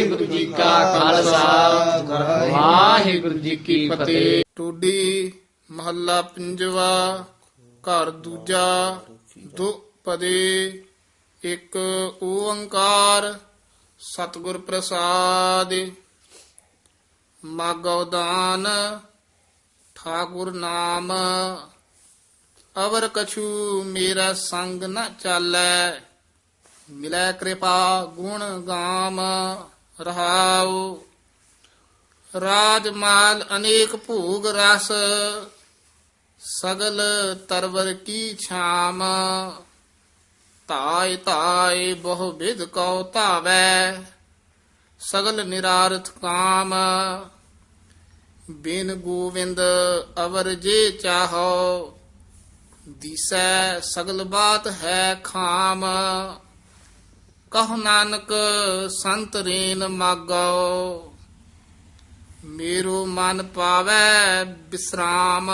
ਵਾਹਿਗੁਰੂ ਜੀ ਕਾ ਖਾਲਸਾ, ਵਾਹਿਗੁਰੂ ਜੀ ਕੀ ਫਤਿਹ। ਟੋਡੀ ਮਹੱਲਾ ਪੰਜਵਾ, ਘਰ ਦੂਜਾ, ਦੋ ਪਦੇ, ਇੱਕ ਓੰਕਾਰ, ਸਤਿਗੁਰ ਪ੍ਰਸਾਦ। ਮਾਗੋ ਦਾਨ ਠਾਕੁਰ ਨਾਮ। ਅਵਰ ਕਛੂ ਮੇਰਾ ਸੰਗ ਨ ਚਾਲੈ, ਮਿਲੈ ਕਿਰਪਾ ਗੁਣ ਗਾਮ। ਰਹਾਉ। ਰਾਜ ਮਾਲ ਅਨੇਕ ਭੋਗ ਰਸ, ਸਗਲ ਤਰਵਰ ਕੀ ਛਾਮ। ਤਾਇ ਤਾਇ ਬਹੁ ਵਿਦ ਕਉ ਧਾਵੈ, ਸਗਲ ਨਿਰਾਰਥ ਕਾਮ। ਬਿਨ ਗੋਵਿੰਦ ਅਵਰ ਜੇ ਚਾਹੋ, ਦਿਸੈ ਸਗਲ ਬਾਤ ਹੈ ਖਾਮ। ਕਹੁ ਨਾਨਕ ਸੰਤ ਰੇਨ ਮਾਗੋ ਮੇਰੋ ਮਨ ਪਾਵੈ ਬਿਸਰਾਮ।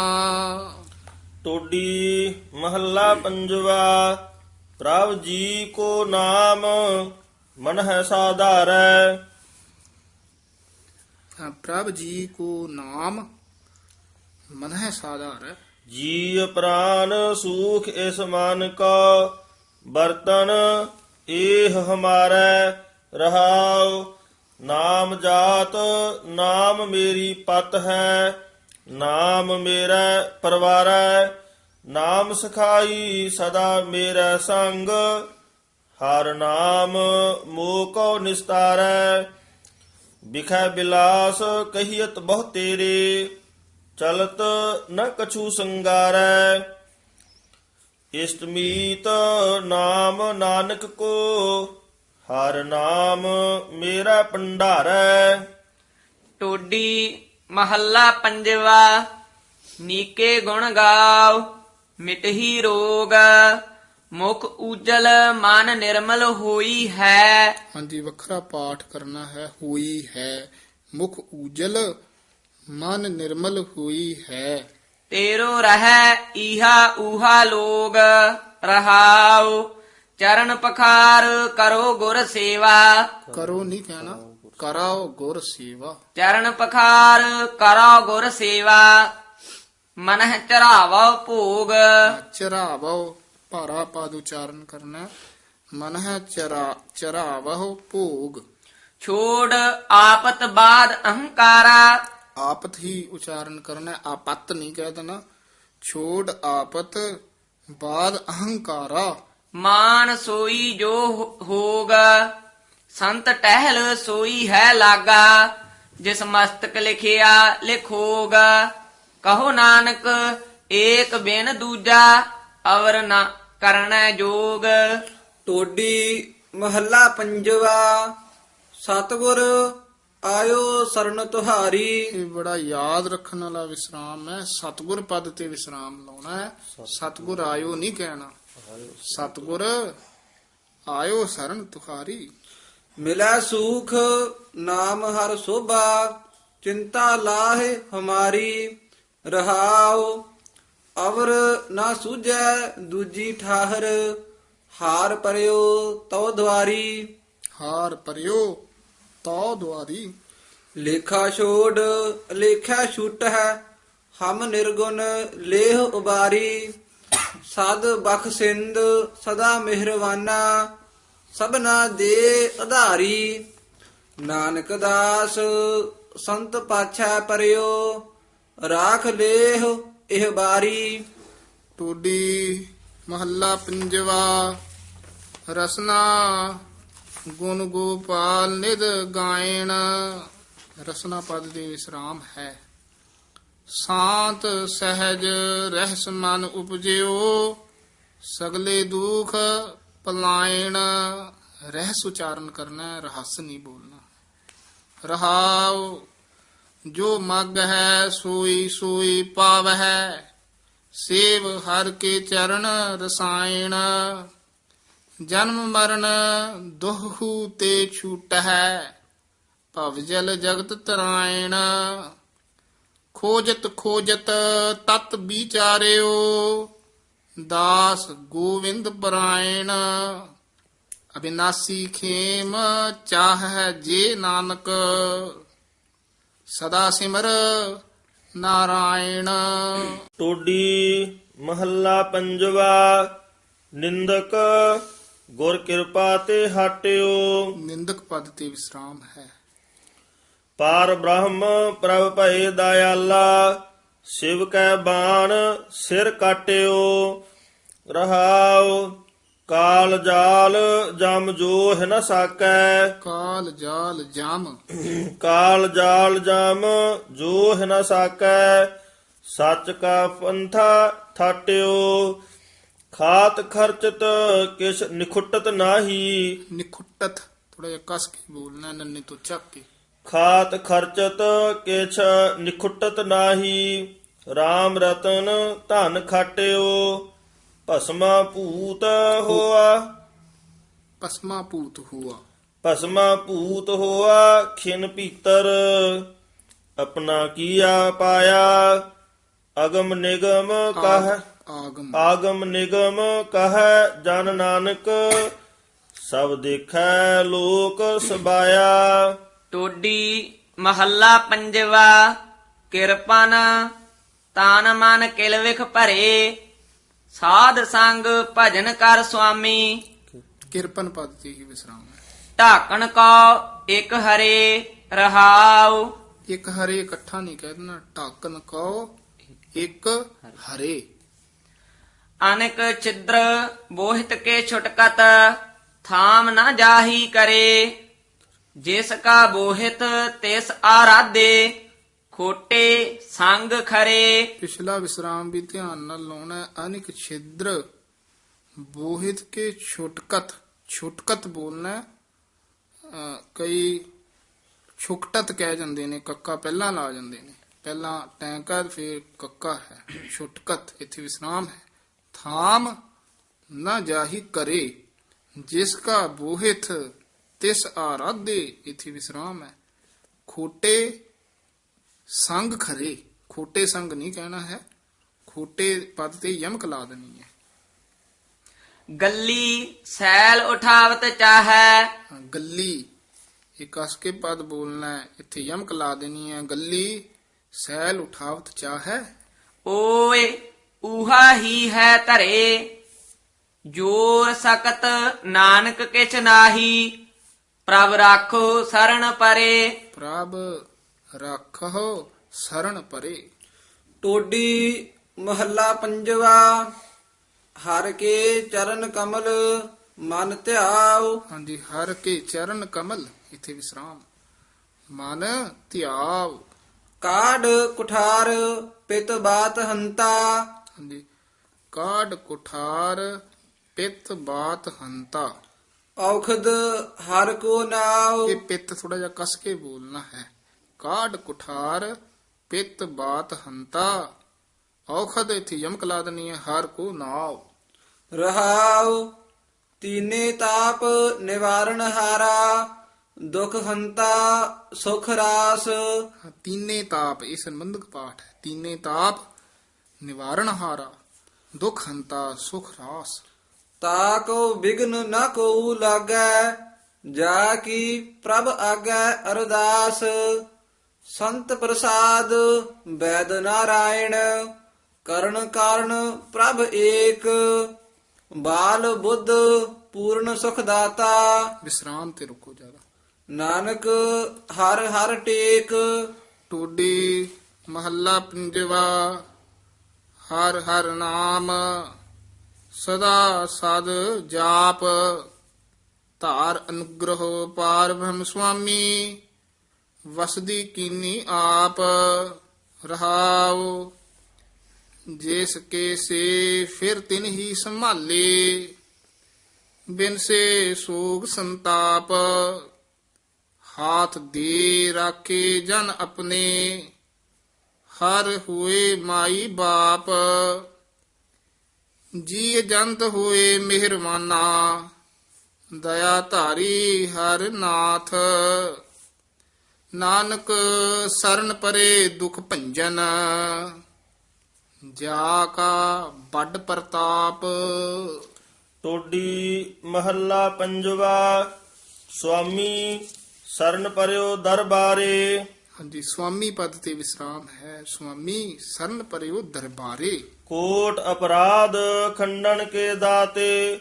ਟੋਡੀ ਮਹੱਲਾ ਪੰਜਵਾ ਪ੍ਰਭ ਜੀ ਕੋ ਨਾਮ ਮਨ ਹੈ ਸਾਧਾਰੈ। ਹਾਂ, ਪ੍ਰਭ ਜੀ ਕੋ ਨਾਮ ਮਨ ਹੈ ਸਾਧਾਰ। ਜੀ ਪ੍ਰਾਨ ਸੂਖ ਇਸ ਮਨ ਕੋ ਬਰਤਨ ਇਹ ਹਮਾਰੈ ਰਹਾਉ, ਨਾਮ ਜਾਤ, ਨਾਮ ਮੇਰੀ ਪਤ ਹੈ, ਨਾਮ ਮੇਰਾ ਪਰਵਾਰੈ, ਨਾਮ ਸਖਾਈ ਸਦਾ ਮੇਰਾ ਸੰਗ, ਹਰ ਨਾਮ ਮੋਹ ਕੋ ਨਿਸਤਾਰੈ, ਬਿਖੈ ਬਿਲਾਸ ਕਹੀਤ ਬਹੁ ਤੇਰੇ, ਚਲਤ ਨ ਕਛੂ ਸੰਗਾਰੈ। ਇਸਤਮੀਤ ਨਾਮ ਨਾਨਕ ਕੋ ਹਰ ਨਾਮ ਮੇਰਾ ਭੰਡਾਰੈ। ਟੋਡੀ ਮਹੱਲਾ ਪੰਜਵਾ ਨੀਕੇ ਗੁਣ ਗਾਓ ਮਿਟਹੀ ਰੋਗ। ਮੁਖ ਉਜਲ ਮਨ ਨਿਰਮਲ ਹੋਈ ਹੈ। ਹਾਂਜੀ ਵੱਖਰਾ ਪਾਠ ਕਰਨਾ ਹੈ ਹੋਈ ਹੈ। ਮੁਖ ਉਜਲ ਮਨ ਨਿਰਮਲ ਹੋਈ ਹੈ। ਤੇਰੋ ਰਹਿ ਈਹਾ ਊਹਾ ਲੋਗ ਰਹਾਉ ਚਰਨ ਪਖਾਰ ਕਰੋ ਗੁਰ ਸੇਵਾ। ਕਰੋ ਨਹੀਂ ਕਹਿਣਾ ਕਰਾਓ ਗੁਰ ਸੇਵਾ। ਚਰਨ ਪਖਾਰ ਕਰੋ ਗੁਰ ਸੇਵਾ ਮਨਹਿ ਚੜਾਵੋ ਭੋਗ। ਚਰਾਵੋ ਭਾਰਾ ਪਦ ਉਚਾਰਨ ਕਰਨਾ ਹੈ। ਮਨ ਹੈ ਚਰਾ ਚਰਾਵਹੁ ਭੋਗ। ਛੋੜ ਆਪਤ ਬਾਦ ਅਹੰਕਾਰਾ ਆਪਤ ਹੀ ਉਚਾਰਨ ਕਰਨਾ ਆਪਤ ਨਹੀਂ ਕਹਿ ਦੇਣਾ। ਛੋੜ ਆਪਤ ਬਾਦ ਅਹੰਕਾਰਾ। ਮਾਨ ਸੋਈ ਜੋ ਹੋਗ ਸੰਤ ਟਹਿਲ ਸੋਈ ਹੈ ਲਾਗਾ। ਜਿਸ ਮਸਤਕ ਲਿਖਿਆ ਲਿਖੋਗ ਕਹੋ ਨਾਨਕ ਏਕ ਬਿਨ ਦੂਜਾ ਅਵਰ ਨਾ ਕਰਨਾ ਜੋਗ। ਟੋਡੀ ਮਹੱਲਾ ਪੰਜਵਾ ਸਤਿਗੁਰ ਆਇਓ ਸਰਨ ਤੁਹਾਰੀ ਇਹ ਬੜਾ ਯਾਦ ਰੱਖਣ ਵਾਲਾ ਵਿਸਰਾਮ ਹੈ। ਸਤਗੁਰ ਪਦ ਤੇ ਵਿਸਰਾਮ ਲਾਉਣਾ ਹੈ। ਸਤਗੁਰ। ਆਇਓ ਨਹੀਂ ਕਹਿਣਾ। ਸਤਗੁਰ ਆਇਓ ਸਰਨ ਤੁਖਾਰੀ ਮਿਲੈ ਸੂਖ ਨਾਮ ਹਰ ਸੋਭਾ ਚਿੰਤਾ ਲਾਹੇ ਹਮਾਰੀ। ਰਹਾਉ ਅਵਰ ਨਾ ਸੂਝੈ ਦੂਜੀ ਠਾਹਰ। ਹਾਰ ਪਰਿਓ ਤਉ ਦਵਾਰੀ। ਹਾਰ ਪਰਿਓ ਤੋ ਦੁਆਰੀ। ਲੇਖਾ ਛੋੜ ਲੇਖਾ ਛੁੱਟ ਹੈ ਹਮ ਨਿਰਗੁਣ ਲੇਹ ਉਬਾਰੀ। ਸਦ ਬਖ ਸਿੰਧ ਸਦਾ ਮਿਹਰਵਾਨਾ ਸਭਨਾ ਦੇ ਆਧਾਰੀ ਨਾਨਕ ਦਾਸ ਸੰਤ ਪਾਛੈ ਪਰਿਓ ਰਾਖ ਲੇਹ ਇਹ ਬਾਰੀ। ਟੋਡੀ ਮਹੱਲਾ ਪੰਜਵਾ ਰਸਨਾ ਗੁਣ ਗੋਪਾਲ ਨਿਦ ਗਾਇਣ, ਰਸਨਾ ਪਦ ਦੇ ਵਿਸਰਾਮ ਹੈ। ਸ਼ਾਂਤ ਸਹਿਜ ਰਹਿਸ ਮਨ ਉਪਜਿਓ, ਸਗਲੇ ਦੁਖ ਪਲਾਇਣ, ਰਹਿਸ ਉਚਾਰਨ ਕਰਨਾ, ਰਹੱਸ ਨਹੀਂ ਬੋਲਣਾ। ਰਹਾਉ, ਜੋ ਮਗ ਹੈ, ਸੋਈ ਸੋਈ ਪਾਵਹਿ, ਸੇਵ ਹਰ ਕੇ ਚਰਨ ਰਸਾਇਣ। ਜਨਮ ਮਰਨ ਦੁਹੂ ਤੇ ਛੂਟਹਿ, ਭਵ ਜਲ ਜਗਤ ਤਰਾਇਣ। ਖੋਜਤ ਖੋਜਤ ਤਤ ਵਿਚਾਰਿਓ, ਦਾਸ ਗੋਵਿੰਦ ਪਰਾਇਣ। ਅਬਿਨਾਸੀ ਖੇਮ ਚਾਹੈ ਜੇ ਨਾਨਕ, ਸਦਾ ਸਿਮਰ ਨਾਰਾਇਣ। ਟੋਡੀ ਮਹੱਲਾ ਪੰਜਵਾ, ਨਿੰਦਕ ਗੁਰ ਕਿਰਪਾ ਤੇ ਹਟਿਓ। ਨਿੰਦਕ ਪਦ ਤੇ ਵਿਸਰਾਮ ਹੈ। ਪਾਰ ਬ੍ਰਹਮ ਪ੍ਰਭ ਭਏ ਦਇਆਲਾ ਸ਼ਿਵ ਕੈ ਬਾਣ ਸਿਰ ਕਾਟਿਓ। ਰਹਾਉ ਕਾਲ ਜਾਲ ਜਮ ਜੋ ਹੈ ਨ ਸਾਕੈ। ਕਾਲ ਜਾਲ ਜਾਮ। ਕਾਲ ਜਾਲ ਜਮ ਜੋ ਹੈ ਨ ਸਾਕੈ। ਸੱਚ ਕਾ ਪੰਥਾ ਠਾਟਿਓ। ਖਾਤ ਖਰਚਤ ਕਿਛ ਨਿਖੁੱਟਤ ਨਾਹੀ। ਨਿਖੁੱਟਤ ਥੋੜਾ ਜਿਹਾ ਕਸ ਕੇ ਬੋਲਣਾ ਨੰਨੇ ਤੋਂ ਚੱਕ ਕੇ। ਖਾਤ ਖਰਚਤ ਕਿਛ ਨਿਖੁੱਟਤ ਨਾਹੀ। RAM ਰਤਨ ਧਨ ਖਾਟਿਓ ਭਸਮਾ ਭੂਤ ਹੋਆ। ਪਸਮਾ ਪੂਤ ਹੁਆ। ਭਸਮਾ ਭੂਤ ਹੋਆ ਖਿਨ ਭੀਤਰ ਆਪਣਾ ਕੀਆ ਪਾਇਆ। ਅਗਮ ਨਿਗਮ ਕਹ? ਆਗਮ। ਆਗਮ ਨਿਗਮ ਕਹ ਜਨ ਨਾਨਕ ਸਭ ਦੇਖੈ ਲੋਕ ਸਬਾਇਆ। ਟੋਡੀ ਮਹੱਲਾ ਪੰਜਵਾ ਕਿਰਪਨ ਤਾਨ ਮਨ ਕਿਲ ਵਿਖ ਭਰੇ। ਸਾਧ ਸੰਗ ਭਜਨ ਕਰ ਸੁਆਮੀ। ਕਿਰਪਨ ਪਦ ਤੇ ਹੀ ਵਿਸਰਾਮ ਢਾਕਣ ਕੋ ਇਕ ਹਰੇ ਰਹਾਉ। ਇੱਕ ਹਰੇ ਇਕੱਠਾ ਨਹੀਂ ਕਹਿ ਦੇਣਾ ਢਾਕਨ ਕੋ ਇੱਕ ਹਰੇ। ਅਨੇਕ ਛਿਦਰ ਬੋਹਿਤ ਕੇ ਛੁਟਕਤ, ਥਾਮ ਨਾ ਜਾਹੀ ਕਰੇ। ਜਿਸ ਕਾ ਬੋਹਿਤ, ਤਿਸ ਆਰਾਧੇ, ਖੋਟੇ ਸੰਗ ਖਰੇ। ਪਿਛਲਾ ਵਿਸਰਾਮ ਵੀ ਧਿਆਨ ਨਾਲ ਲਾਉਣਾ ਹੈ। ਅਨਿਕ ਛਿਦਰ ਬੋਹਿਤ ਕੇ ਛੁਟਕਤ ਛੁਟਕਤ ਬੋਲਣਾ ਹੈ। ਅਹ ਕਈ ਛੁਕਟਤ ਕਹਿ ਜਾਂਦੇ ਨੇ, ਕੱਕਾ ਪਹਿਲਾਂ ਲਾ ਜਾਂਦੇ ਨੇ। ਪਹਿਲਾਂ ਟੈਂਕਾ ਫਿਰ ਕੱਕਾ ਹੈ। ਛੁਟਕਤ, ਇੱਥੇ ਵਿਸਰਾਮ ਹੈ। ਥਾਮ ਨਾ ਜਾਹੀ ਕਰੇ ਜਿਸ ਕਾ ਬੋਹਿਤ ਤਿਸ ਆਰਾਧੇ ਇੱਥੇ ਵਿਸਰਾਮ ਹੈ। ਖੋਟੇ ਸੰਗ ਖਰੇ ਖੋਟੇ ਸੰਗ ਨਹੀਂ ਕਹਿਣਾ ਹੈ ਖੋਟੇ ਪਦ ਤੇ ਯਮਕ ਲਾ ਦੇਣੀ ਹੈ। ਗੱਲੀ ਸੈਲ ਉਠਾਵਤ ਚਾਹੈ। ਗੱਲੀ ਇਹ ਕਸ ਕੇ ਪਦ ਬੋਲਣਾ ਹੈ ਇੱਥੇ ਯਮਕ ਲਾ ਦੇਣੀ ਹੈ। ਗੱਲੀ ਸੈਲ ਉਠਾਵਤ ਚਾਹੈ। ਓਏ ਊਹਾ ਹੀ ਹੈ ਧਰੇ। ਜੋਰ ਸਕਤ ਨਾਨਕ ਕਿਛ ਨਾਹੀ ਪ੍ਰਭ ਰਾਖੋ ਸਰਣ ਪਰੇ। ਪ੍ਰਭ ਰੱਖੋ ਸਰਣ ਪਰੇ। ਟੋਡੀ ਮਹੱਲਾ ਪੰਜਵਾ ਹਰ ਕੇ ਚਰਨ ਕਮਲ ਮਨ ਧਿਆਉ। ਹਾਂਜੀ ਹਰ ਕੇ ਚਰਨ ਕਮਲ ਇੱਥੇ ਵਿਸਰਾਮ। ਮਨ ਧਿਆਵ ਕਾਢ ਕੁਠਾਰ ਪਿਤ ਬਾਤ ਹੰਤਾ। ਹਾਂਜੀ। ਕਾਢ ਕੁਠਾਰ ਪਿਤ ਬਾਤ ਹੰਤਾ। ਔਖਦ ਹਰ ਕੋ ਨਾਉ। ਇਹ ਪਿੱਤ ਥੋੜਾ ਜਿਹਾ ਕਸ ਕੇ ਬੋਲਣਾ ਹੈ। ਕਾਢ ਕੁਠਾਰ ਪਿੱਤ ਬਾਤ ਹੰਤਾ। ਔਖਦ ਇਥੇ ਯਮਕ ਲਾ ਹੈ ਹਰ ਕੋ ਨਾਉ। ਰਹਾਉ ਤੀਨੇ ਤਾਪ ਨਿਵਾਰਣ ਹਾਰਾ। ਦੁਖ ਹੰਤਾ ਸੁਖ ਰਾਸ। ਤੀਨੇ ਤਾਪ ਇਹ ਸੰਬੰਧਕ ਪਾਠ ਹੈ। ਤੀਨੇ ਤਾਪ ਨਿਵਾਰਣ ਹਾਰਾ ਦੁਖ ਹੰਤਾ ਸੁਖ ਰਾਸ। ਤਾ ਕੋ ਵਿਗਨ ਨ ਕੋ ਲਾਗੈ ਜਾ ਕੀ ਪ੍ਰਭ ਆਗੈ ਅਰਦਾਸ। ਸੰਤ ਪ੍ਰਸਾਦ ਵੈਦ ਨਾਰਾਇਣ ਕਰਨ ਕਾਰਨ ਪ੍ਰਭ ਏਕ। ਬਾਲ ਬੁੱਧ ਪੂਰਨ ਸੁਖ ਦਾਤਾ ਵਿਸਰਾਮ ਤੇ ਰੁਕੋ ਜ਼ਿਆਦਾ। ਨਾਨਕ ਹਰ ਹਰ ਟੇਕ। ਟੋਡੀ ਮਹੱਲਾ ਪੰਜਵਾ। ਹਰ ਹਰ ਨਾਮ ਸਦਾ ਸਦ ਜਾਪ। ਧਾਰ ਅਨੁਗ੍ਰਹ ਪਾਰ ਬ੍ਰਹਮ ਸੁਆਮੀ, ਵਸਦੀ ਕੀਨੀ ਆਪ ਰਹਾਉ। ਜਿਸ ਕੇ ਸੇ ਫਿਰ ਤਿਨ ਹੀ ਸੰਭਾਲੇ, ਬਿਨ ਸੇ ਸੋਗ ਸੰਤਾਪ। ਹਾਥ ਦੇ ਰਾਖੇ ਜਨ ਆਪਣੇ ਹਰ ਹੋਏ ਮਾਈ ਬਾਪ ਜੀ ਜੰਤ ਹੋਏ ਮਿਹਰਮਾਨਾ ਦਇਆ ਧਾਰੀ ਹਰ ਨਾਥ, ਨਾਨਕ ਸਰਨ ਪਰੇ ਦੁਖ ਭੰਜਨ। ਜਾ ਕਾ ਵੱਡ ਪ੍ਰਤਾਪ। ਟੋਡੀ ਮਹੱਲਾ ਪੰਜਵਾ, ਸੁਆਮੀ ਸਰਨ ਪਰਿਓ ਦਰਬਾਰੇ। ਹਾਂਜੀ ਸੁਆਮੀ ਪਦ ਤੇ ਵਿਸਰਾਮ ਹੈ। ਸੁਆਮੀ ਸਰਨ ਪਰਿਓ ਦਰਬਾਰੇ। ਕੋਟ ਅਪਰਾਧ ਖੰਡਨ ਕੇ ਦਾਤੇ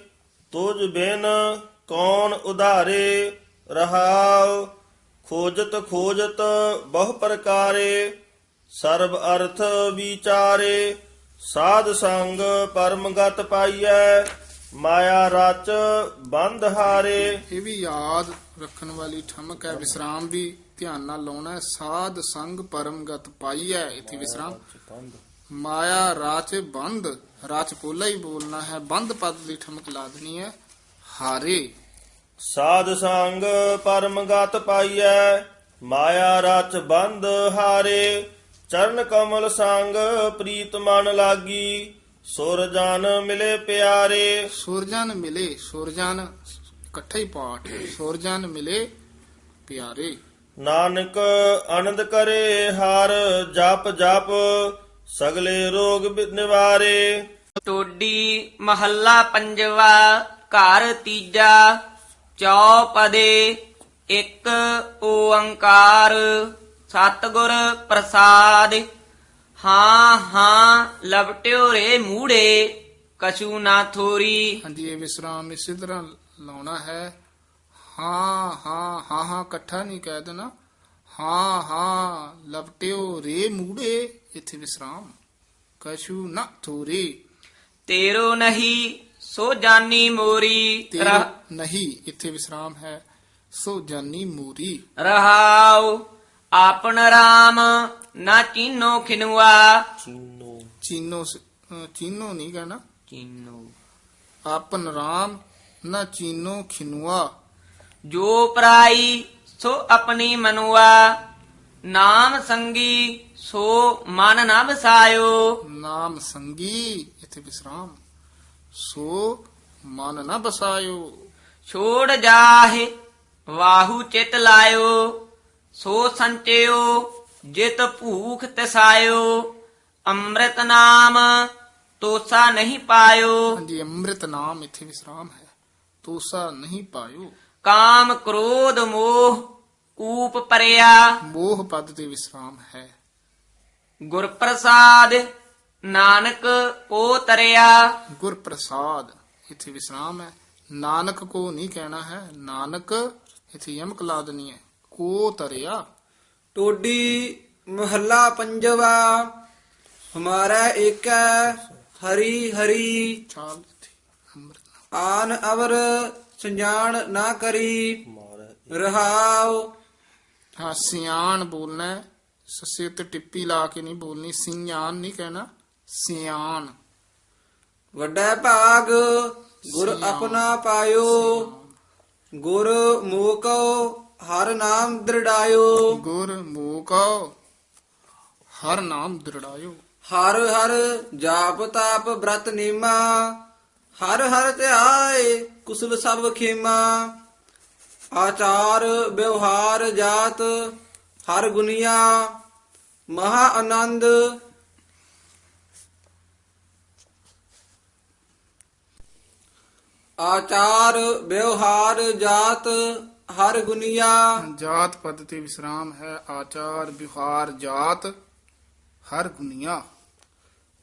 ਤੁਝ ਬਿਨ ਕੌਣ ਉਧਾਰੇ? ਰਹਾਉ ਖੋਜਤ ਖੋਜਤ ਬਹੁ ਪ੍ਰਕਾਰੇ ਸਰਬ ਅਰਥ ਵਿਚਾਰੇ। ਸਾਧ ਸੰਗ ਪਰਮਗਤ ਪਾਈਐ ਮਾਇਆ ਰਚ ਬੰਧ ਹਾਰੇ। ਇਹ ਵੀ ਯਾਦ ਰੱਖਣ ਵਾਲੀ ਠਮਕ ਹੈ। ਵਿਸਰਾਮ ਵੀ ਧਿਆਨ ਨਾਲ ਲਾਉਣਾ ਸਾਧ ਸੰਗ ਪਰਮਗਤ ਪਾਈ ਹੈ ਇੱਥੇ ਵਿਸਰਾਮ। ਮਾਇਆ ਰਾਚ ਬੰਦ। ਰਾਚ ਪੋਲਾ ਹੀ ਬੋਲਣਾ ਹੈ। ਬੰਦ ਪਦ ਦੀ ਠਮਕ ਲਾ ਦੇਣੀ ਹੈ। ਹਾਰੇ। ਸਾਧ ਸੰਗ ਪਰਮਗਤ ਪਾਈਐ। ਮਾਇਆ ਰਚ ਬੰਧ ਹਾਰੇ। ਚਰਨ ਕਮਲ ਸੰਗ ਪ੍ਰੀਤ ਮਨ ਲਾਗੀ। ਸੁਰ ਜਨ ਮਿਲੇ ਪਿਆਰੇ। ਸੁਰਜਨ ਮਿਲੇ। ਸੁਰਜਨ ਇਕੱਠਾ ਹੀ ਪਾਠ। ਸੁਰਜਨ ਮਿਲੇ ਪਿਆਰੇ। ਨਾਨਕ ਆਨੰਦ ਕਰੇ ਹਰ ਜਪ ਜਪ ਸਗਲੇ ਰੋਗ ਨਿਵਾਰੇ। ਟੋਡੀ ਮਹੱਲਾ ਪੰਜਵਾ ਘਰ ਤੀਜਾ ਚੌਪਦੇ ਇੱਕ ਓੰਕਾਰ ਸਤਿਗੁਰ ਪ੍ਰਸਾਦ। ਹਾਂ ਹਾਂ ਲਵਟਿਓ ਰੇ ਮੂੜੇ ਕਛੂ ਨਾ ਥੋਰੀ। ਹਾਂਜੀ ਇਹ ਵਿਸਰਾਮ ਇਸੇ ਤਰ੍ਹਾਂ ਲਾਉਣਾ ਹੈ। ਹਾਂ ਹਾਂ ਹਾਂ ਹਾਂ ਇਕੱਠਾ ਨਹੀਂ ਕਹਿ ਦੇਣਾ। ਹਾਂ ਹਾਂ ਲਪਟਿਓ ਰੇ ਮੂੜੇ ਇੱਥੇ ਵਿਸਰਾਮ। ਕਛੂ ਨਾ ਥੋਰੇ। ਤੇਰੋ ਨਹੀਂ ਸੋ ਜਾਨੀ ਮੋਰੀ। ਤੇਰਾ ਨਹੀਂ ਇੱਥੇ ਵਿਸਰਾਮ ਹੈ। ਸੋ ਜਾਨੀ ਮੂਰੀ। ਰਹਾਉ ਆਪਨ ਰਾਮ ਨਾ ਚੀਨੋ ਖਿਨੁਆ। ਚੀਨੋ। ਅ, ਚੀਨੋ ਨਹੀਂ ਕਹਿਣਾ। ਚੀਨੋ। ਆਪਨ ਰਾਮ ਨਾ ਚੀਨੋ ਖਿਨੁਆ। ਜੋ ਪਰਾਈ ਸੋ ਆਪਣੀ ਮਨੁਆ। ਨਾਮ ਸੰਗੀ ਸੋ ਮਨ ਨਾ ਵਸਾਇਓ। ਨਾਮ ਸੰਗੀ ਇੱਥੇ ਵਿਸਰਾਮ। ਸੋ ਮਨ ਨਾ ਬਸਾਇਓ ਛੋੜ ਜਾਹੇ ਵਾਹੂ ਚਿਤ ਲਾਇਓ। ਸੋ ਸੰਚਿਓ ਜਿਤ ਭੂਖ ਤਸਾਇਓ। ਅੰਮ੍ਰਿਤ ਨਾਮ ਤੋਸਾ ਨਹੀਂ ਪਾਇਓ। ਹਾਂਜੀ ਅੰਮ੍ਰਿਤ ਨਾਮ ਇੱਥੇ ਵਿਸਰਾਮ ਹੈ। ਤੋਸਾ ਨਹੀਂ ਪਾਇਓ। ਕਾਮ ਕ੍ਰੋਧ ਮੋਹ ਕੂਪ ਪਰਿਆ। ਮੋਹ ਪਦ ਤੇ ਵਿਸਰਾਮ ਹੈ। ਗੁਰ ਪ੍ਰਸਾਦ ਨਾਨਕ ਕੋ ਤਰਿਆ। ਗੁਰ ਪ੍ਰਸਾਦ ਇੱਥੇ ਵਿਸਰਾਮ ਹੈ। ਨਾਨਕ ਕੋ ਨਹੀਂ ਕਹਿਣਾ ਹੈ। ਨਾਨਕ ਇੱਥੇ ਯਮਕ ਲਾ ਦੇਣੀ ਹੈ। ਕੋ ਤਰਿਆ। ਟੋਡੀ ਮਹੱਲਾ ਪੰਜਵਾ ਹਮਾਰਾ ਏਕੈ ਹਰੀ ਹਰੀ। ਆਨ ਅਵਰ ਸੰਜਾਨ ਨਾ ਕਰੀ। ਰਹਾਉ। ਹਾਂ ਸਿਆਣ ਬੋਲਣਾ। ਸੱਸੇ ਤੇ ਟਿੱਪੀ ਲਾ ਕੇ ਨਹੀਂ ਬੋਲਣੀ। ਸਿਆਣ ਨਹੀਂ ਕਹਿਣਾ। ਸਿਆਣ। ਵੱਡਾ ਭਾਗ। ਗੁਰ ਆਪਣਾ ਪਾਇਓ। ਗੁਰ ਮੋਕੋ ਹਰ ਨਾਮ ਦ੍ਰਿੜਾਇਓ। ਗੁਰ ਮੋਕੋ ਹਰ ਨਾਮ ਦ੍ਰਿੜਾਇਓ। ਹਰ ਹਰ ਜਾਪ ਤਾਪ ਬ੍ਰਤ ਨੀਮਾ। ਹਰ ਹਰ ਧਿਆਏ। ਕੁਸਲ ਸਭ ਖੇਮਾ ਆਚਾਰ ਵਿਵਹਾਰ ਜਾਤ ਹਰ ਗੁਨੀਆ ਮਹਾ ਆਨੰਦ। ਆਚਾਰ ਵਿਵਹਾਰ ਜਾਤ ਹਰ ਗੁਨੀਆ। ਜਾਤ ਪਦ ਤੇ ਵਿਸਰਾਮ ਹੈ ਆਚਾਰ ਵਿਹਾਰ ਜਾਤ ਹਰ ਗੁਨੀਆ।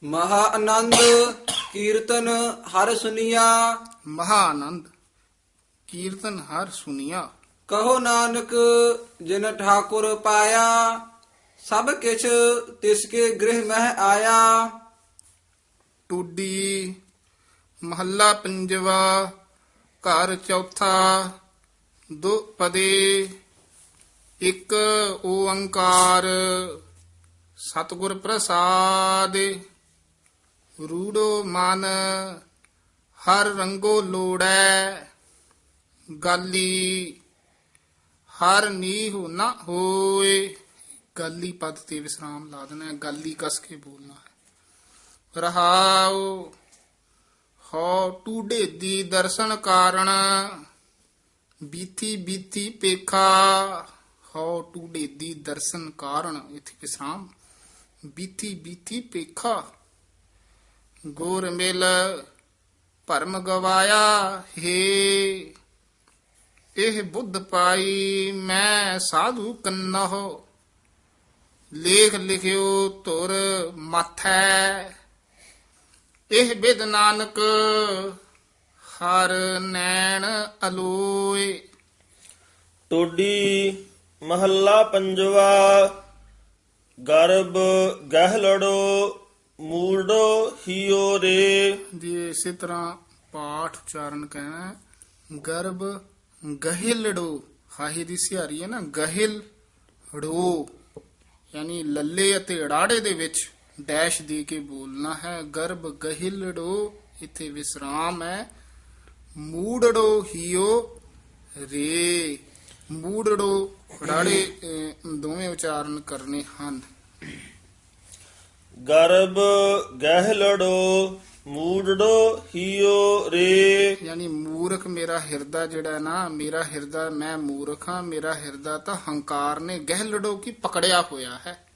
ਮਹਾ ਆਨੰਦ ਕੀਰਤਨ ਹਰ ਸੁਨੀਆ। ਮਹਾ ਆਨੰਦ ਕੀਰਤਨ ਹਰ ਸੁਨੀਆ। ਕਹੋ ਨਾਨਕ ਜਿਨ ਠਾਕੁਰ ਪਾਇਆ ਸਭ ਕਿਛ ਤਿਸ ਕੇ ਗ੍ਰਹਿ ਮਹਿ ਆਇਆ। ਟੂਡੀ ਮਹੱਲਾ ਪੰਜਵਾ ਘਰ ਚੌਥਾ ਦੋ ਪਦੇ ਇੱਕ ਓੰਕਾਰ ਸਤਿਗੁਰ ਪ੍ਰਸਾਦ ਰੂੜੋ ਮਨ ਹਰ ਰੰਗੋ ਲੋੜੈ ਗਾਲੀ, ਹਰ ਨੀਹੁ ਨਾ ਹੋਏ। ਗਾਲੀ ਪਦ ਤੇ ਵਿਸਰਾਮ ਲਾ ਦੇਣਾ ਹੈ, ਗਾਲੀ ਕਸ ਕੇ ਬੋਲਣਾ ਹੈ। ਰਹਾਉ ਹੋ ਟੂਡੇ ਦੀ ਦਰਸ਼ਨ ਕਾਰਣ ਬੀਤੀ ਬੀਤੀ ਪੇਖਾ। ਹੋ ਟੂਡੇ ਦੀ ਦਰਸ਼ਨ ਕਾਰਣ, ਇਥੇ ਵਿਸਰਾਮ। ਬੀਤੀ ਬੀਤੀ ਪੇਖਾ, ਗੋਰ ਮਿਲ ਭਰਮ ਗਵਾਇਆ, ਹੇ। ਇਹ ਬੁੱਧ ਪਾਈ ਮੈਂ ਸਾਧੂ ਕੰਨਹੁ। ਲੇਖ ਲਿਖਿਓ ਤੁਰ ਮਾਥੈ। ਇਹ ਬਿਦ ਨਾਨਕ ਹਰ ਨੈਣ ਅਲੋਏ। ਟੋਡੀ ਮਹੱਲਾ ਪੰਜਵਾ ਗਰਬ ਗਹਿਲੜੋ ਮੂੜੋ ਹਿਓ ਰੇ। ਜੀ ਇਸੇ ਤਰ੍ਹਾਂ ਪਾਠ ਉਚਾਰਨ ਕਹਿਣਾ ਹੈ। ਗਰਭ ਗਹਿਲੜੋ ਹਾਹੀ ਦੀ ਸਿਹਾਰੀ ਹੈ ਨਾ ਗਹਿਲ ੜੋ ਯਾਨੀ ਲੱਲੇ ਅਤੇ ੜਾੜੇ ਦੇ ਵਿੱਚ ਡੈਸ਼ ਦੇ ਕੇ ਬੋਲਣਾ ਹੈ ਗਰਭ ਗਹਿਲੜੋ ਇੱਥੇ ਵਿਸਰਾਮ ਹੈ। ਮੂੜੜੋ ਹਿਓ ਰੇ। ਮੂੜੜੋ ੜਾੜੇ ਅਹ, ਦੋਵੇਂ ਉਚਾਰਨ ਕਰਨੇ ਹਨ। ਗਰਬ ਗਹਿਲੜੋ ਮੂੜੋ ਹਿਓ ਰੇ। ਯਾਨੀ ਮੂਰਖ ਮੇਰਾ ਹਿਰਦਾ ਜਿਹੜਾ ਨਾ ਮੇਰਾ ਹਿਰਦਾ ਮੈਂ ਮੂਰਖ ਹਾਂ ਮੇਰਾ ਹਿਰਦਾ ਤਾਂ ਹੰਕਾਰ ਨੇ ਗਹਿਲੜੋ ਕੀ ਪਕੜਿਆ ਹੋਇਆ ਹੈ।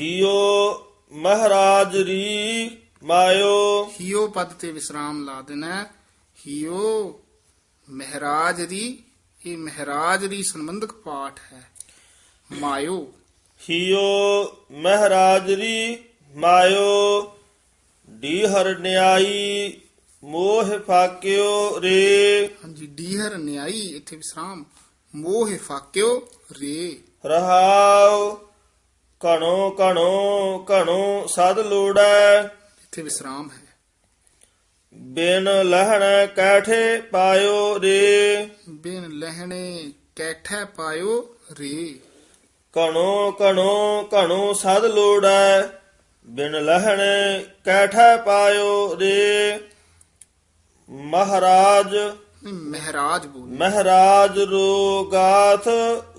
ਹਿਓ ਮਹਾਰਾਜ ਰੀ ਮਾਇਓ। ਹੀਓ ਪਦ ਤੇ ਵਿਸਰਾਮ ਲਾ ਦੇਣਾ। ਹੀਓ ਮਹਾਰਾਜ ਦੀ ਇਹ ਮਹਾਰਾਜ ਦੀ ਸੰਬੰਧਕ ਪਾਠ ਹੈ। ਮਾਇਓ। ਹਿਓ ਮਹਾਰਾਜ ਰੀ ਮਾਇਓ ਡੀ ਹਰਨਿਆਈ ਮੋਹ ਫਾਕਿਓ ਰੇ। ਹਾਂਜੀ ਡੀਹਰ ਨਿਆਈ ਇੱਥੇ ਵਿਸਰਾਮ। ਮੋਹ ਫਾਕਿਓ ਰੇ। ਰਹਾਉ ਕਣੋ ਕਣੋ ਕਣੋ ਸਦ ਲੋੜੈ। ਇੱਥੇ ਵਿਸਰਾਮ ਹੈ। ਬਿਨ ਲਹਣ ਕੈਠੇ ਪਾਇਓ ਰੇ। ਬਿਨ ਲਹਿਣੇ ਕੈਠੈ ਪਾਇਓ ਰੇ। ਕਣੋ ਕਣੋ ਕਣੋ ਸਦ ਲੋੜੈ ਬਿਨ ਲਹਣ ਕੈਠੇ ਪਾਇਓ ਰੇ। ਮਹਾਰਾਜ ਮਹਾਰਾਜ ਬੋਲ। ਮਹਾਰਾਜ ਰੋਗਾਥ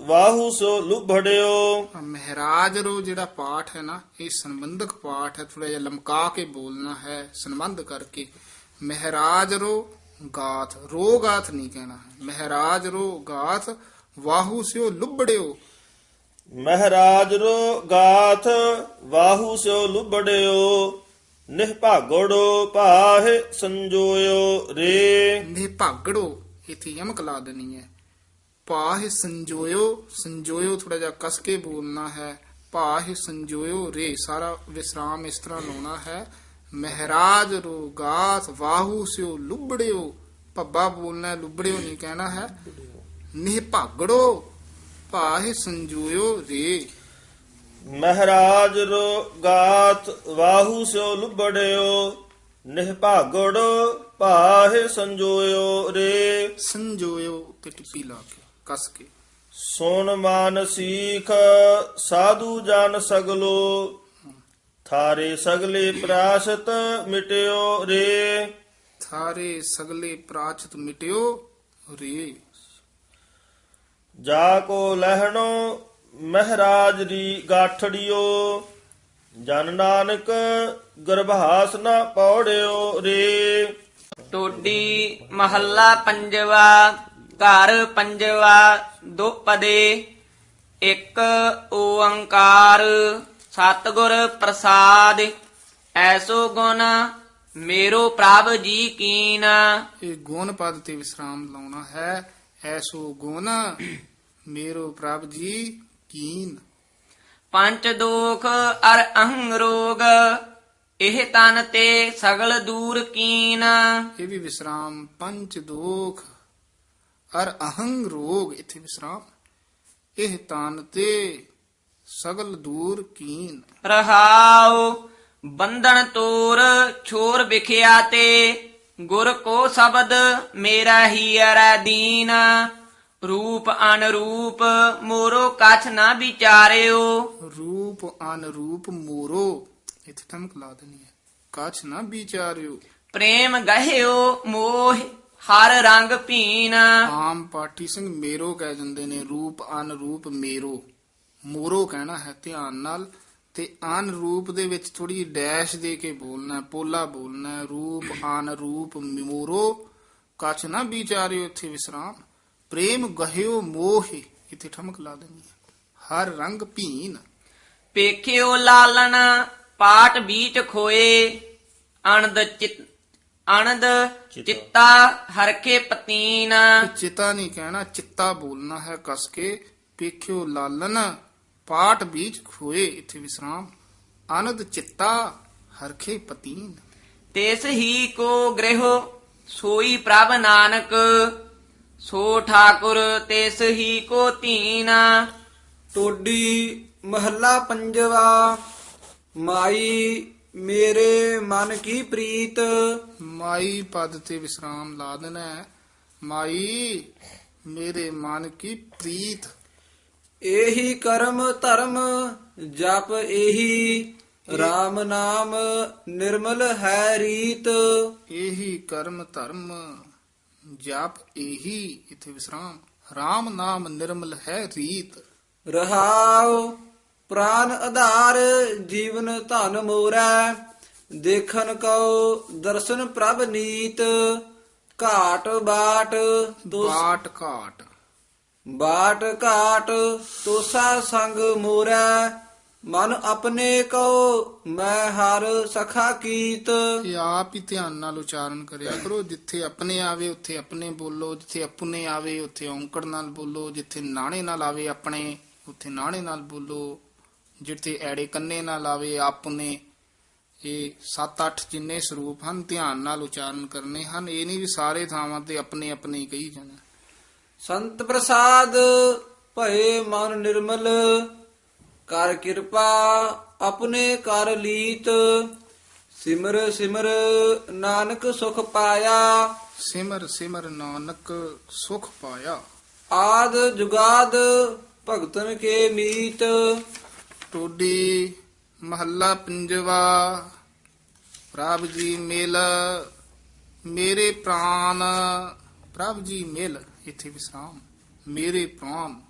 ਵਾਹੂ ਸੋ ਲੁਭੜਿਓ। ਮਹਾਰਾਜ ਰੋ ਜਿਹੜਾ ਪਾਠ ਹੈ ਨਾ ਇਹ ਸੰਬੰਧਕ ਪਾਠ ਹੈ ਥੋੜਾ ਜਿਹਾ ਲਮਕਾ ਕੇ ਬੋਲਣਾ ਹੈ ਸੰਬੰਧ ਕਰਕੇ। ਮਹਾਰਾਜ ਰੋ ਗਾਥ ਰੋ ਗਾਥ ਨਹੀਂ ਕਹਿਣਾ ਹੈ। ਮਹਾਰਾਜ ਰੋ ਗਾਥ ਵਾਹੂ ਸਿਓ ਲੁਬੜਿਓ ਮਹਾਰਾਜ ਰੋ ਗਾਥ, ਵਾਹੂ ਸੋ ਲੁਬੜਿਓ ਨਿਹਭਾਗੜੋ ਪਾਹੇ ਸੰਜੋਇਓ ਰੇ। ਨੇ ਇਥੇ ਯਮਕ ਲਾ ਦੇਣੀ ਹੈ। ਪਾਹ ਸੰਜੋਇਓ ਸੰਜੋਇਓ ਥੋੜਾ ਜਿਹਾ ਕਸ ਕੇ ਬੋਲਣਾ ਹੈ। ਪਾਹ ਸੰਜੋਇਓ ਰੇ, ਸਾਰਾ ਵਿਸਰਾਮ ਇਸ ਤਰ੍ਹਾਂ ਲਾਉਣਾ ਹੈ। ਮਹਾਰਾਜ ਰੋ ਗਾਥ, ਵਾਹੂ ਸਿਓ ਲੁਬੜਿਓ। ਪੱਬਾ ਬੋਲਣਾ ਲੁਬੜਿਓ ਨਹੀਂ ਕਹਿਣਾ ਹੈ। ਨਿਹ ਪਾਹ ਸੰਜੋਇਓ ਰੇ। ਮਹਾਰਾਜ ਰੋ ਗਾਥ ਵਾਹੂ ਸੋ ਲੁਬੜਿਓ ਨਿਹਭਾਗੜੋ ਪਾਹੇ ਸੰਜੋਇਓ ਰੇ। ਸੰਜੋਇਓ ਤੇ ਟਿੱਪੀ ਲਾ ਕੇ ਕਸ ਕੇ। ਸੁਨ ਮਾਨ ਸੀਖ ਸਾਧੂ ਜਨ ਸਗਲੋ ਥਾਰੇ ਸਗਲੇ ਪ੍ਰਾਸ਼ਤ ਮਿਟਿਓ ਰੇ। ਥਾਰੇ ਸਗਲੇ ਪ੍ਰਾਚਿਤ ਮਿਟਿਓ ਰੇ। ਜਾ ਕੋ ਲਹਿਣੋ ਮਹਾਰਾਜ ਦੀ ਗਾਠੜਿਓ ਜਨ ਨਾਨਕ ਗਰਭਾਸ ਨਾ ਪੌੜਿਓ ਰੇ। ਟੋਡੀ ਮਹੱਲਾ ਪੰਜਵਾ ਘਰ ਪੰਜਵਾ ਦੁਪਦੇ ਇੱਕ ਓੰਕਾਰ ਸਤਿਗੁਰ ਪ੍ਰਸਾਦ ਐਸੋ ਗੁਣ ਮੇਰੋ ਪ੍ਰਭ ਜੀ ਕੀਨ। ਇਹ ਗੁਣ ਪਦ ਤੇ ਵਿਸਰਾਮ ਲਾਉਣਾ ਹੈ। ਐਸੋ ਗੁਣ ਮੇਰੋ ਪ੍ਰਭ ਜੀ ਕੀਨ। ਪੰਚ ਦੋਖ ਅਰ ਅਹੰ ਰੋਗ ਇਹ ਤਨ ਤੇ ਸਗਲ ਦੂਰ ਕੀਨ। ਇਹ ਵੀ ਵਿਸਰਾਮ ਪੰਚ ਦੋਖ ਅਰ ਅਹੰਗ ਰੋਗ ਇਥੇ ਵਿਸਰਾਮ। ਇਹ ਤਨ ਤੇ ਸਗਲ ਦੂਰ ਕੀਨ। ਰਹਾਉ ਬੰਧਨ ਤੋਰ ਛੋਰ ਵਿਖਿਆ ਤੇ ਗੁਰ ਕੋ ਸ਼ਬਦ ਮੇਰਾ ਹੀ ਅਰੈ ਦੀਨ। ਰੂਪ ਅਨਰੂਪ ਮੋਰੋ ਕਛ ਨਾ ਵਿਚਾਰਿਓ। ਰੂਪ ਅਨਰੂਪ ਮੋਰੋ ਇਥੇ ਠਮਕ ਲਾ ਦੇਣੀ ਹੈ। ਕਾਛ ਨਾ ਵਿਚਾਰਿਓ। ਪ੍ਰੇਮ ਗਹਿਓ ਮੋਹ ਹਰ ਰੰਗ ਭੀਨ। ਆਮ ਪਾਠੀ ਸਿੰਘ ਮੇਰੋ ਕਹਿ ਦਿੰਦੇ ਨੇ ਰੂਪ ਅਨਰੂਪ ਮੇਰੋ। ਮੋਰੋ ਕਹਿਣਾ ਹੈ ਧਿਆਨ ਨਾਲ ਤੇ ਅਨ ਰੂਪ ਦੇ ਵਿੱਚ ਥੋੜੀ ਡੈਸ਼ ਦੇ ਕੇ ਬੋਲਣਾ ਪੋਲਾ ਬੋਲਣਾ ਰੂਪ ਅਨ ਰੂਪ ਮੋਰੋ ਕਛ ਨਾ ਵਿਚਾਰਿਓ ਇੱਥੇ ਵਿਸਰਾਮ। ਪ੍ਰੇਮ ਗਹਿਓ ਮੋਹ ਇੱਥੇ ਠਮਕ ਲਾ ਦੇਣੀ ਹੈ। ਹਰ ਰੰਗ ਭੀਨ। ਪੇਖਿਓ ਲਾਲਨ ਪਾਟ ਬੀਚ ਖੋਏ ਅਨੰਦ ਚਿਤ ਅਨੰਦ ਚਿੱਤਾ। ਹਰਕੇ ਪਤੀਨ। ਚਿਤਾ ਨਹੀਂ ਕਹਿਣਾ ਚਿੱਤਾ ਬੋਲਣਾ ਹੈ ਕਸ ਕੇ। ਪੇਖਿਓ ਲਾਲਨ ਪਾਠ ਬੀਜ ਖੋਏ ਇੱਥੇ ਵਿਸਰਾਮ। ਆਨੰਦ ਚਿੱਤਾ ਹਰਖੇ ਪਤੀਨ। ਤਿਸ ਹੀ ਕੋ ਗ੍ਰਹਿ ਸੋਈ ਪ੍ਰਭ ਨਾਨਕ ਸੋ ਠਾਕੁਰ ਤਿਸ ਹੀ ਕੋ ਧੀਨ ਟੋਡੀ ਮਹੱਲਾ ਪੰਜਵਾ ਮਾਈ ਮੇਰੇ ਮਨ ਕੀ ਪ੍ਰੀਤ? ਮਾਈ ਪਦ ਤੇ ਵਿਸਰਾਮ ਲਾ ਦੇਣਾ ਹੈ। ਮਾਈ ਮੇਰੇ ਮਨ ਕੀ ਪ੍ਰੀਤ? ਇਹੀ ਕਰਮ ਧਰਮ ਜਪ ਇਹੀ RAM ਨਾਮ ਨਿਰਮਲ ਹੈ ਰੀਤ। ਇਹੀ ਕਰਮ ਧਰਮ। ਜਪ ਇਹੀ ਇਥੇ ਵਿਸਰਾਮ। RAM ਨਾਮ ਨਿਰਮਲ ਹੈ ਰੀਤ। ਰਹਾਉ ਪ੍ਰਾਨ ਆਧਾਰ ਜੀਵਨ ਧਨ ਮੋਰੈ ਦੇਖਨ ਕਉ ਦਰਸ਼ਨ ਪ੍ਰਭ ਨੀਤ ਘਾਟ ਬਾਟ ਬਾਟ ਘਾਟ। ਬਾਟ ਘਾਟ ਤੋਸਾ ਸੰਗ ਮੋਰੈ ਮਨ ਆਪਣੇ ਕਉ ਮੈਂ ਹਰ ਸਖਾ ਕੀਤ। ਇਹ ਆਪ ਹੀ ਧਿਆਨ ਨਾਲ ਉਚਾਰਨ ਕਰਿਆ ਕਰੋ। ਜਿੱਥੇ ਆਪਣੇ ਆਵੇ ਉੱਥੇ ਆਪਣੇ ਬੋਲੋ। ਜਿੱਥੇ ਆਪਣੇ ਆਵੇ ਉੱਥੇ ਔਂਕੜ ਨਾਲ ਬੋਲੋ। ਜਿੱਥੇ ਨਾਣੇ ਨਾਲ ਆਵੇ ਆਪਣੇ ਉੱਥੇ ਨਾਣੇ ਨਾਲ ਬੋਲੋ। ਜਿੱਥੇ ਐੜੇ ਕੰਨੇ ਨਾਲ ਆਵੇ ਆਪਣੇ। ਇਹ 7-8 ਜਿੰਨੇ ਸਰੂਪ ਹਨ ਧਿਆਨ ਨਾਲ ਉਚਾਰਨ ਕਰਨੇ ਹਨ। ਇਹ ਨਹੀਂ ਵੀ ਸਾਰੇ ਥਾਵਾਂ ਤੇ ਆਪਣੇ ਆਪਣੇ ਕਹੀ ਜਾਣਾ। ਸੰਤ ਪ੍ਰਸਾਦ ਭਏ ਮਨ ਨਿਰਮਲ। ਕਰ ਕਿਰਪਾ ਆਪਣੇ ਕਰ ਲੀਤ। ਸਿਮਰ ਸਿਮਰ ਨਾਨਕ ਸੁਖ ਪਾਇਆ। ਸਿਮਰ ਸਿਮਰ ਨਾਨਕ ਸੁਖ ਪਾਇਆ। ਆਦ ਜੁਗਾਦ ਭਗਤਨ ਕੇ ਮੀਤ। ਟੋਡੀ ਮਹੱਲਾ ਪੰਜਵਾ। ਪ੍ਰਭ ਜੀ ਮਿਲ ਮੇਰੇ ਪ੍ਰਾਨ। ਪ੍ਰਭ ਜੀ ਮਿਲ ਇਥੇ ਵਿਸਰਾਮ। ਮੇਰੇ ਪ੍ਰਾਨ।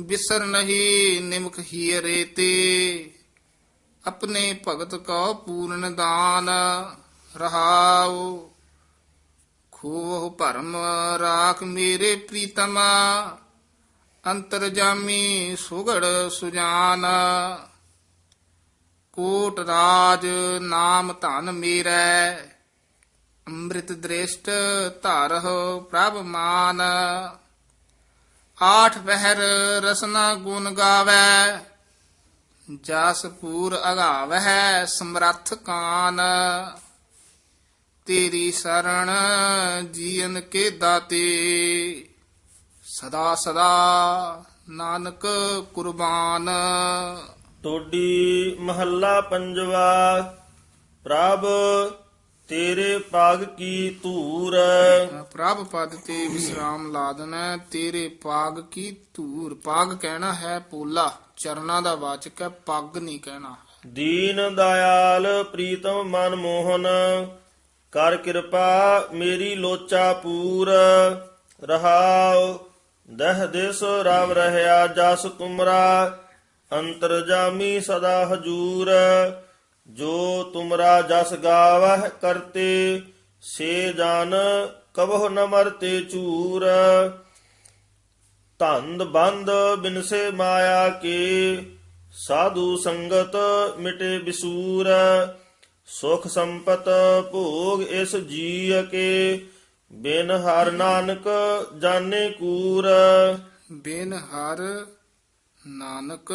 ਬਿਸਰ ਨਹੀਂ, ਨਿਮਕ ਹੀਰੇ ਤੇ। ਆਪਣੇ ਭਗਤ ਕੋ ਪੂਰਨ ਦਾਨ ਰਹਾਉ। ਖੋਹ ਭਰਮ ਰਾਖ ਮੇਰੇ ਪ੍ਰੀਤਮਾ। ਅੰਤਰਜਾਮੀ ਸੁਗੜ ਸੁਜਾਨ। ਕੋਟ ਰਾਜ ਨਾਮ ਧਨ ਮੇਰੈ। ਅੰਮ੍ਰਿਤ ਦ੍ਰਿਸ਼ਟ ਧਾਰਹ ਪ੍ਰਭ ਮਾਨ। ਆਠ ਪਹਿਰ ਰਸਨਾ ਗੁਣ ਗਾਵੈ, ਜਸ ਪੂਰ ਅਗਾਵੈ ਸਮਰੱਥ ਕਾਨ। ਤੇਰੀ ਸਰਣ ਜੀਵਨ ਕੇ ਦਾਤੇ, ਸਦਾ ਸਦਾ ਨਾਨਕ ਕੁਰਬਾਨ। ਟੋਡੀ ਮਹੱਲਾ ਪੰਜਵਾ, ਪ੍ਰਭ ਤੇਰੇ ਪਾਗ ਕੀ ਧੂਰ ਪ੍ਰਭ ਪਦ ਤੇ ਵਿਸਰਾਮ ਲਾ ਦੇਣਾ। ਤੇਰੇ ਪਾਗ ਕੀ ਧੂਰ? ਪਾਗ ਕਹਿਣਾ ਹੈ ਪੋਲਾ। ਚਰਨਾਂ ਦਾ ਵਾਚਕ ਹੈ ਪੱਗ ਨਹੀਂ ਕਹਿਣਾ। ਦੀਨ ਦਇਆਲ ਪ੍ਰੀਤਮ ਮਨ ਮੋਹਨ ਕਰ ਕਿਰਪਾ ਮੇਰੀ ਲੋਚਾ ਪੂਰ। ਰਹਾਉ ਦਹ ਦਿਸ ਰਵ ਰਹਿਆ ਜਸ ਤੁਮਰਾ ਅੰਤਰਜਾਮੀ ਸਦਾ ਹਜੂਰ। ਜੋ ਤੁਮਰਾ ਜਸ ਗਾਵਹਿ ਕਰਤੇ, ਸੇ ਜਾਨ ਕਬਹੁ ਨ ਮਰਤੇ ਚੂਰ। ਧੰਦ ਬੰਦ ਬਿਨਸੇ ਮਾਇਆ ਕੇ, ਸਾਧੂ ਸੰਗਤ ਮਿਟੇ ਬਿਸੂਰ। ਸੁਖ ਸੰਪਤ ਭੋਗ ਇਸ ਜੀ ਕੇ, ਬਿਨ ਹਰ ਨਾਨਕ ਜਾਣੇ ਕੂਰ। ਬਿਨ ਹਰ ਨਾਨਕ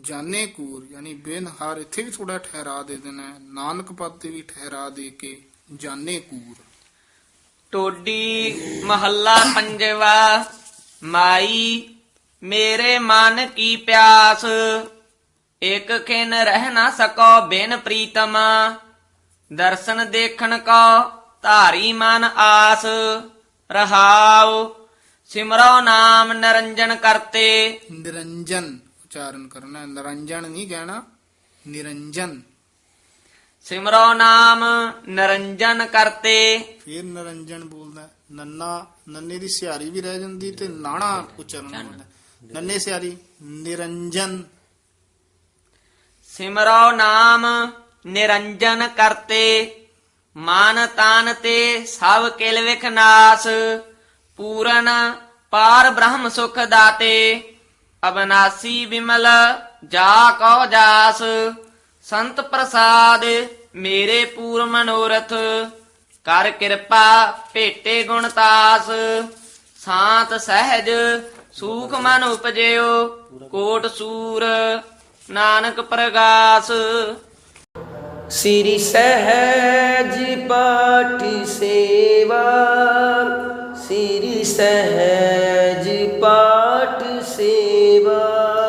ਜਾਣੇ ਕੂਰ ਯਾਨੀ ਬਿਨ ਹਰ ਇੱਥੇ ਵੀ ਥੋੜਾ ਠਹਿਰਾ ਦੇ ਦੇਣਾ ਹੈ। ਨਾਨਕ ਪਦ ਤੇ ਵੀ ਠਹਿਰਾ ਦੇ ਕੇ ਜਾਣੇ ਕੂਰ। ਟੋਡੀ ਮਹੱਲਾ ਪੰਜਵਾ ਮਾਈ ਮੇਰੇ ਮਨ ਕੀ ਪਿਆਸ ਇਕ ਖਿਨ ਰਹਿ ਨਾ ਸਕੋ ਬਿਨ ਪ੍ਰੀਤਮ ਦਰਸ਼ਨ ਦੇਖਣ ਕੋ ਧਾਰੀ ਮਨ ਆਸ ਰਹਾਉ ਸਿਮਰੋ ਨਾਮ ਨਿਰੰਜਨ ਕਰਤੇ। ਨਿਰੰਜਨ। ਉਚਾਰਨ ਕਰਨਾ ਨਿਰੰਜਨ ਨਹੀਂ ਕਹਿਣਾ ਨਿਰੰਜਨ। ਸਿਮਰੋ ਨਾਮ ਨਿਰੰਜਨ ਕਰਤੇ। ਫਿਰ ਨਿਰੰਜਨ ਬੋਲਦਾ। ਨੰਨਾ ਨੰਨੇ ਦੀ ਸਿਹਾਰੀ ਵੀ ਰਹਿ ਜਾਂਦੀ ਤੇ ਨਾਣਾ ਉਚਾਰਨ ਹੁੰਦਾ। ਨੰਨੇ ਸਿਹਾਰੀ ਨਿਰੰਜਨ। ਸਿਮਰੋ ਨਾਮ ਨਿਰੰਜਨ ਕਰਤੇ। ਮਨ ਤਨ ਤੇ ਸਭ ਕਿਲ ਵਿਖ ਨਾਸ। ਪੂਰਨ ਪਾਰ ਬ੍ਰਹਮ ਸੁਖ ਦਾਤੇ। ਅਬਨਾਸੀ ਬਿਮਲ ਜਾ ਕਉ ਜਾਸ, ਸੰਤ ਪ੍ਰਸਾਦ, ਮੇਰੇ ਪੂਰ ਮਨੋਰਥ, ਕਰ ਕਿਰਪਾ ਭੇਟੇ ਗੁਣਤਾਸ ਸਾਤ ਸਹਿਜ ਸੂਖ ਮਨ ਉਪਜਿਓ, ਕੋਟ ਸੂਰ, ਨਾਨਕ ਪ੍ਰਗਾਸ। ਸ੍ਰੀ ਸਹਿਜ ਪਾਠੀ ਸੇਵਾ, ਸ੍ਰੀ ਸਹਿਜ ਪਾਠ সেবা।